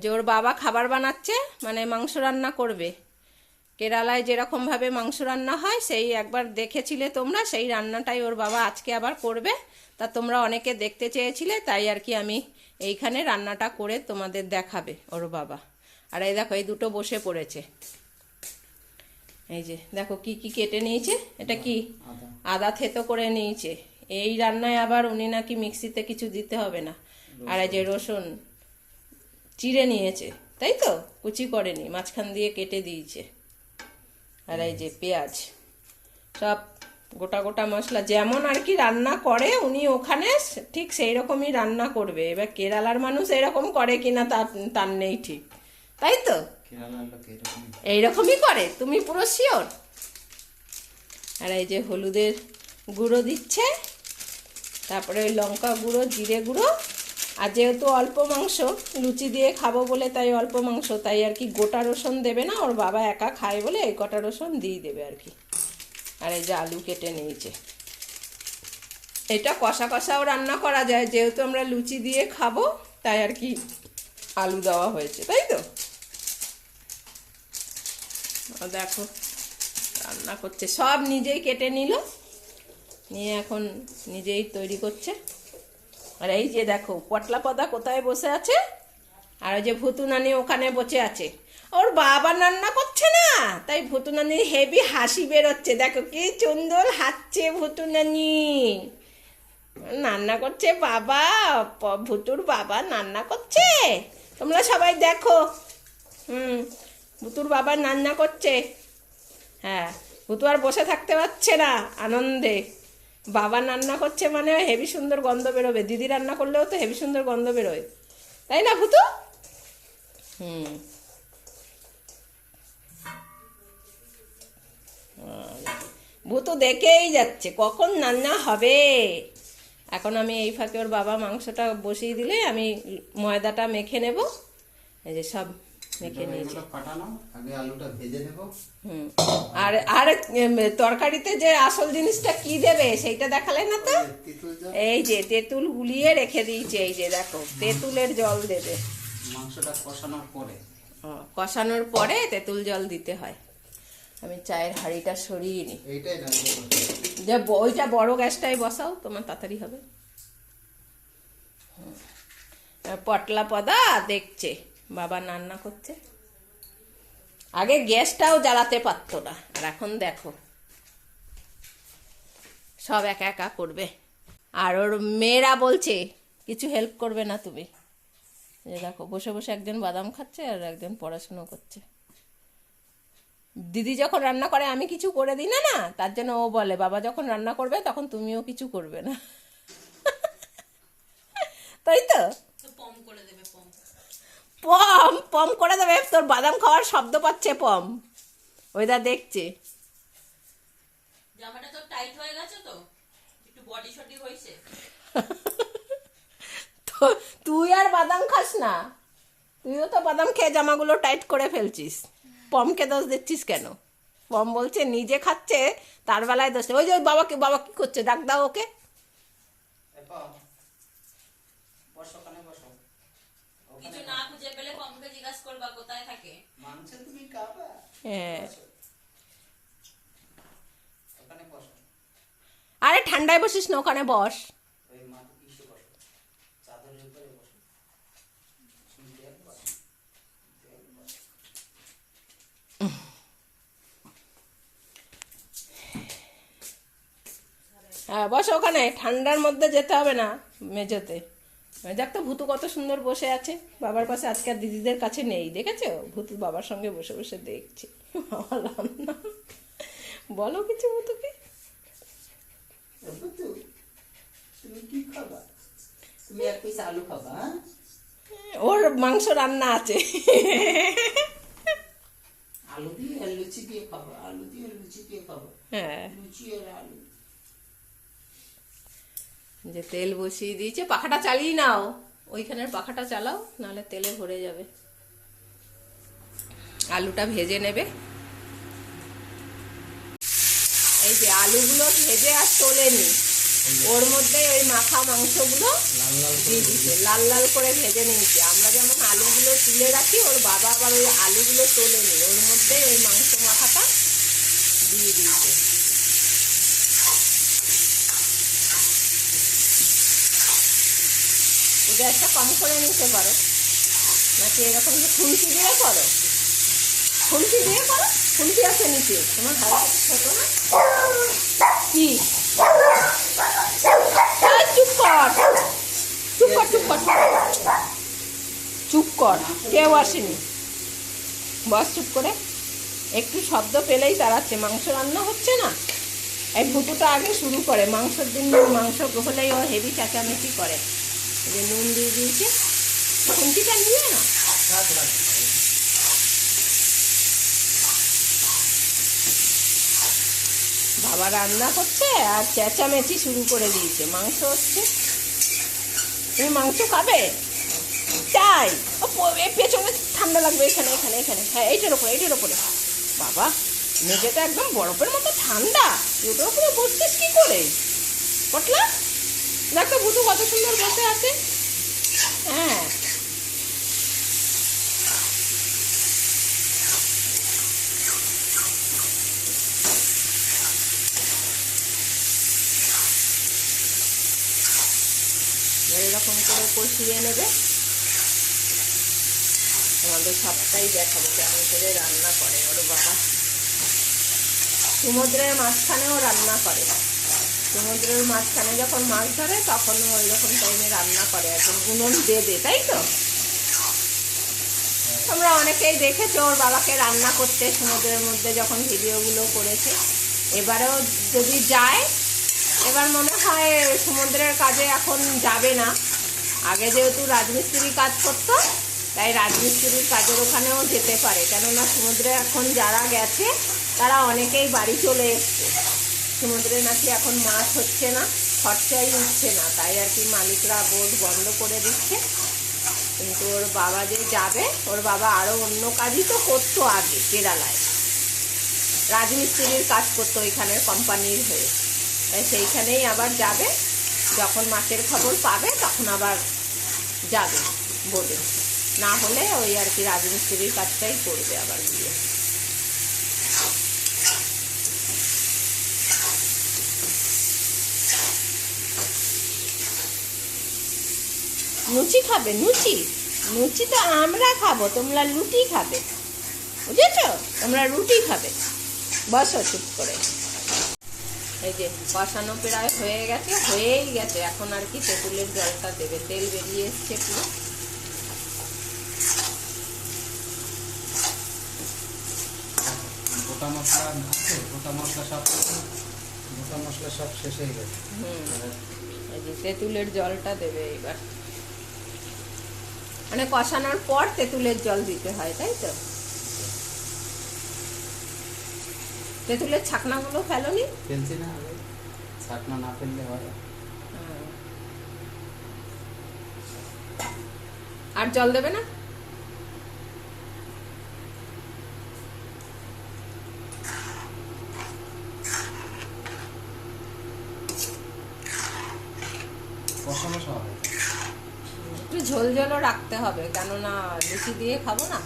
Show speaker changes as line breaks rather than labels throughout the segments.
যে ওর বাবা খাবার বানাচ্ছে মানে মাংস রান্না করবে। কেরালায় যেরকমভাবে মাংস রান্না হয়, সেই একবার দেখেছিলে তোমরা, সেই রান্নাটাই ওর বাবা আজকে আবার করবে। তা তোমরা অনেকে দেখতে চেয়েছিলে, তাই আর কি আমি এইখানে রান্নাটা করে তোমাদের দেখাবে ওর বাবা। আর এই দেখো, এই দুটো বসে পড়েছে। এই যে, দেখো কি কি কেটে নিয়েছে। এটা কি?
আদা
থেতো করে নিয়েছে। এই রান্নায় আবার উনি নাকি মিক্সিতে কিছু দিতে হবে না। আর এই যে রসুন। চিড়ে নিয়েছে তাই তো? কুচি করেনি মাঝখান দিয়ে কেটে দিয়েছে। আর এই যে পেঁয়াজ সব গোটা গোটা মশলা যেমন আর কি রান্না করে উনি ওখানে ঠিক সেই রকমই রান্না করবে। এবার কেরালার মানুষ এরকম করে কিনা তার তার নেই ঠিক। তাই তো? এইরকমই করে তুমি পুরো শিওর আর এই যে হলুদের গুঁড়ো দিচ্ছে তারপরে ওই লঙ্কা গুঁড়ো জিরে গুঁড়ো আর যেহেতু অল্প মাংস, লুচি দিয়ে খাব বলে তাই অল্প মাংস, তাই আর কি গোটা রসুন দেবে না, ওর বাবা একা খায় বলে এই কটা রসুন দিয়ে দেবে আর কি। আর এই যে আলু কেটে নিয়েছে। এটা কষা কষাও রান্না করা যায়, যেহেতু আমরা লুচি দিয়ে খাব, তাই আর কি আলু দেওয়া হয়েছে, তাই তো? দেখো, রান্না করছে, সব নিজেই কেটে নিল, নিয়ে এখন নিজেই তৈরি করছে। আর এই যে দেখো পটলা পদা কোথায় বসে আছে? আর ওই যে ভুতু নানি ওখানে বসে আছে। ওর বাবা রান্না করছে না, তাই ভুতু নানির হেভি হাসি বেরোচ্ছে। দেখো কি সুন্দর হাসছে ভুতু নানি। রান্না করছে বাবা ভুতুর বাবা রান্না করছে। তোমরা সবাই দেখো। হুম, ভুতুর বাবা রান্না করছে। হ্যাঁ ভুতু আর বসে থাকতে পারছে না আনন্দে। বাবা রান্না করছে মানে হেভি সুন্দর গন্ধ বেরোবে। দিদি রান্না করলেও তো হেভি সুন্দর গন্ধ বেরোয়। তাই না ভুতু? হুম। ভুতু দেখেই যাচ্ছে কখন রান্না হবে? এখন আমি এই ফাঁকে ওর বাবা মাংসটা বসিয়ে দিলে আমি ময়দাটা মেখে নেব। এই যে সব মেখে নিয়েছি।
এগুলো আগে আলুটা ভেজে নেব।
হুম। আর আর তরকারিতে যে আসল জিনিসটা কি দেবে সেইটা দেখালে না তো? এই যে তেঁতুল গুলিয়ে রেখে দিয়েছে এই যে দেখো তেঁতুলের জল দেবে।
মাংসটা কষানোর পরে।
কষানোর পরে তেঁতুল জল দিতে হয়। আমি চায়ের হাঁড়িটা সরিয়ে নিই। যে ওইটা বড় গ্যাসটাই বসাও তোমার তাড়াতাড়ি হবে। পটলা পদা দেখছে। বাবা রান্না করছে। আগে গ্যাসটাও জ্বালাতে পারতো না, আর এখন দেখো। সব একা একা করবে। আর ওর মেয়েরা বলছে, কিছু হেল্প করবে না তুমি। এই দেখো, বসে বসে একজন বাদাম খাচ্ছে আর একজন পড়াশুনো করছে। দিদি যখন রান্না করে, আমি কিছু করে দিই না না। তার জন্য ও বলে, বাবা যখন রান্না করবে, তখন তুমিও কিছু করবে না। তাই তো? পম পম করে দেবে তোর বাদাম খাওয়ার শব্দ পাচ্ছে পম। ওইটা দেখছে।
জামাটা তো টাইট হয়ে গেছে তো একটু বডি শডি হয়েছে।
তো তুই আর বাদাম খাস না তুইও তো বাদাম খেয়ে জামাগুলো টাইট করে ফেলছিস। পমকে দোষ দিচ্ছিস কেন? পম বলছে নিজে খাচ্ছে তার বেলায় দোষ। ওই যে ওই বাবাকে বাবা কি করছে? ডাক দাও ওকে
বসো ওখানে বসো
কিছু না খুঁজে পেলে পম্পকে জিজ্ঞাসা করবা কোথায় থাকে?
মাংস তুমি খাবা
হ্যাঁ।
ওখানে বসো।
আরে ঠান্ডায় বসিস না ওখানে বস। হ্যাঁ বস ওখানে। ঠান্ডার মধ্যে যেতে হবে না মেজোতে দেখ তো ভূতু কত সুন্দর বসে আছে। বাবার পাশে আজকে আর দিদিদের কাছে নেই দেখেছ? ভূতু বাবার সঙ্গে বসে বসে দেখছে। বললাম না। বলো কিছু ভূতুকে।
হ্যাঁ?
ওর মাংস রান্না আছে।
আলু দিয়ে লুচি দিয়ে খাব আলু দিয়ে লুচি দিয়ে খাব।
হ্যাঁ।
লুচি আর আলু।
যে তেল বসিয়ে দিয়েছে, পাখাটা চালিয়ে নাও। ওইখানের পাখাটা চালাও, নাহলে তেলে ভরে যাবে। আলুটা ভেজে নেবে। এই যে আলুগুলো ভেজে আর তোলেনি। ওর মধ্যে ওই মাখা মাংসগুলো দিয়ে দিচ্ছে লাল লাল করে ভেজে নিয়েছে। আমরা যেমন আলুগুলো তুলে রাখি, ওর বাবা আবার ওই আলুগুলো তোলে নি ওর মধ্যে ওই মাংস মাখাটা দিয়ে দিয়েছে গ্যাসটা কম করে নিতে পারো। নাকি এরকম যে খুলকি দিয়ে করো? খুলকি দিয়ে করো? খুলকি আছে নিচে। তোমার হাড়ি ছোট না? কি? চুপ কর। চুপ কর চুপ কর চুপ কর। কেউ আসেনি। বস, চুপ করে। একটু শব্দ পেলেই তাড়াচ্ছে মাংস রান্না হচ্ছে না? এই ভুতুটা আগে শুরু করে। মাংসের দিন মাংস হলেই ও হেভি চেঁচামেচি করে। যে নুন দিয়ে দিয়েছে। খুন্তিটা নিয়ে না বাবা রান্না করছে আর চেঁচামেচি শুরু করে দিয়েছে। মাংস হচ্ছে। তুমি মাংস খাবে? চাই। ও পেছনে ঠান্ডা লাগবে এখানে এখানে এখানে। হ্যাঁ এইটার ওপরে এইটার ওপরে। বাবা, মেঝেটা একদম বরফের মতো ঠান্ডা। তুই ওটার উপরে বসছিস কি করে? পটলা? দেখো ভুতু কত সুন্দর বসে আছে। হ্যাঁ। এরকম করে কষিয়ে নেবে। তোমাদের সবটাই দেখাবো কেমন করে রান্না করে ওর বাবা। সমুদ্রের মাঝখানেও রান্না করে। সমুদ্রের মাঝখানে যখন মাছ ধরে, তখন ওই রকম টাইমে রান্না করে এখন উনুন বেঁধে তাই তো? তোমরা অনেকেই দেখেছ, ওর বাবাকে রান্না করতে সমুদ্রের মধ্যে যখন ভিডিওগুলো করেছে। এবারেও যদি যায়, এবার মনে হয় সমুদ্রের কাজে এখন যাবে না। আগে যেহেতু রাজমিস্ত্রি কাজ করতো, তাই রাজমিস্ত্রির কাজের ওখানেও যেতে পারে। কেননা সমুদ্রে এখন যারা গেছে, তারা অনেকেই বাড়ি চলে এসছে। সমুদ্রে নাকি এখন মাছ হচ্ছে না, খরচাই উঠছে না, তাই আর কি মালিকরা বোট বন্ধ করে দিচ্ছে। কিন্তু ওর বাবা যে যাবে, ওর বাবা আরও অন্য কাজই তো করতো আগে, কেরালায়। রাজমিস্ত্রির কাজ করতো ওইখানের কোম্পানির হয়ে। তাই সেইখানেই আবার যাবে, যখন মাছের খবর পাবে, তখন আবার যাবে বলে না হলে ওই আর কি রাজমিস্ত্রির কাজটাই করবে আবার গিয়ে। লুচি খাবে? লুচি? লুচি তো আমরা খাব তোমরা লুটি খাবে। বুঝেছ? তোমরা রুটি খাবে। বসো চুপ করে। এই যে কষানো প্রায় হয়ে গেছে হয়েই গেছে। এখন আর কি তেঁতুলের জলটা দেবে। তেল বেরিয়ে এসছে পুরো।
গোটা মশলা আছে? গোটা মশলা সব গোটা মশলা সব শেষ হয়ে গেছে।
হুম। এই যে তেঁতুলের জলটা দেবে এবার। মানে কষানোর পর তেঁতুলের জল দিতে হয় তাই তো? তেঁতুলের ছাকনাগুলো ফেলোনি?
ফেলছি না ছাকনা না ফেললে হয়।
আর জল দেবে না?
কষানো সব
একটু ঝোল ঝোলও রাখতে হবে কেননা লুচি দিয়ে খাব না।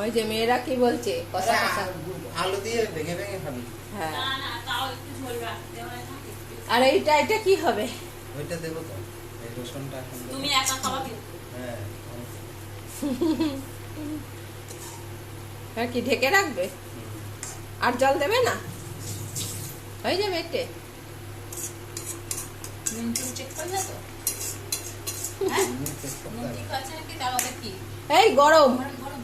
ওই যে মেয়েরা কি বলছে? কষা কষা
আলু দিয়ে ভেঙে ভেঙে খাবি।
হ্যাঁ।
না না তাও একটু ঝোল রাখতে হয়
আর এইটা এটা কি হবে?
ওইটা দেবো তো। এই রসুনটা
তুমি একা
হ্যাঁ
হ্যাঁ কি ঢেকে রাখবে? আর জল দেবে না? হয়ে যাবে এতে
হ্যাঁ
এই গরম
গরম গরম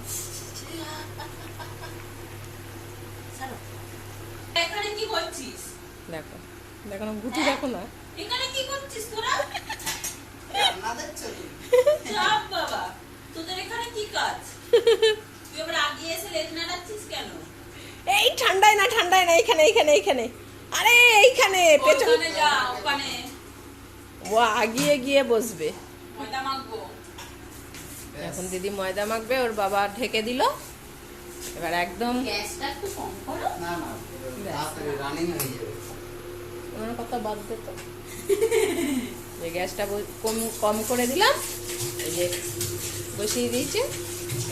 এখানে কি করছিস
দেখো দেখো না গুটি দেখো না
এখানে কি করছিস তোরা
রান্না দেখছ
চাপ বাবা তোদের এখানে কি কাজ তুই আবার আগিয়ে এসে লেজ নাড়াচ্ছিস কেন
এই ঠান্ডায় না ঠান্ডায় না এইখানে এইখানে এইখানে আরে এইখানে পেছনে।
যা ওখানে।
ও আগিয়ে গিয়ে বসবে।
ময়দা মাখবো।
এখন দিদি ময়দা মাখবে ওর বাবা ঢেকে দিল। এবার একদম
গ্যাসটা একটু কম করো।
না না তাড়াতাড়ি রানিং হয়ে যাবে।
আমার কথা বাদ দে তো। যে গ্যাসটা কম কম করে দিলাম এই যে বসিয়ে দিয়েছি।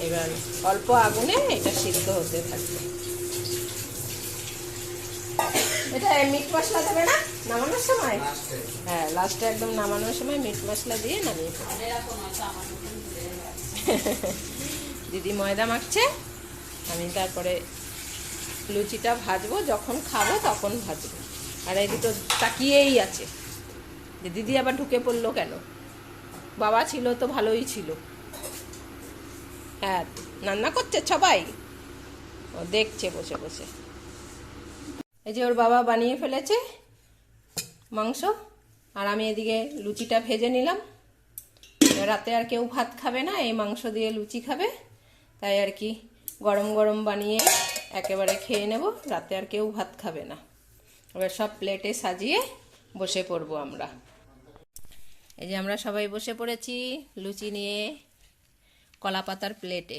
এবার অল্প আগুনে এটা সিদ্ধ হতে থাকবে। এটা মিট মশলা দেবে না? নামানোর সময়? হ্যাঁ লাস্টে একদম নামানোর সময় মিট মশলা দিয়ে নামিয়ে। দিদি ময়দা মাখছে, আমি তারপরে লুচিটা ভাজবো, যখন খাব তখন ভাজবো। আর এই দুটো তাকিয়েই আছে। যে দিদি আবার ঢুকে পড়ল কেন? বাবা ছিল তো ভালোই ছিল। হ্যাঁ রান্না করছে সবাই? ও দেখছে বসে বসে। এই যে ওর বাবা বানিয়ে ফেলেছে মাংস, আর আমি এদিকে লুচিটা ভেজে নিলাম। রাতে আর কেউ ভাত খাবে না, এই মাংস দিয়ে লুচি খাবে। তাই আর কি গরম গরম বানিয়ে একেবারে খেয়ে নেব, রাতে আর কেউ ভাত খাবে না। এবার সব প্লেটে সাজিয়ে বসে পড়ব আমরা। এই যে আমরা সবাই বসে পড়েছি লুচি নিয়ে কলা পাতার প্লেটে।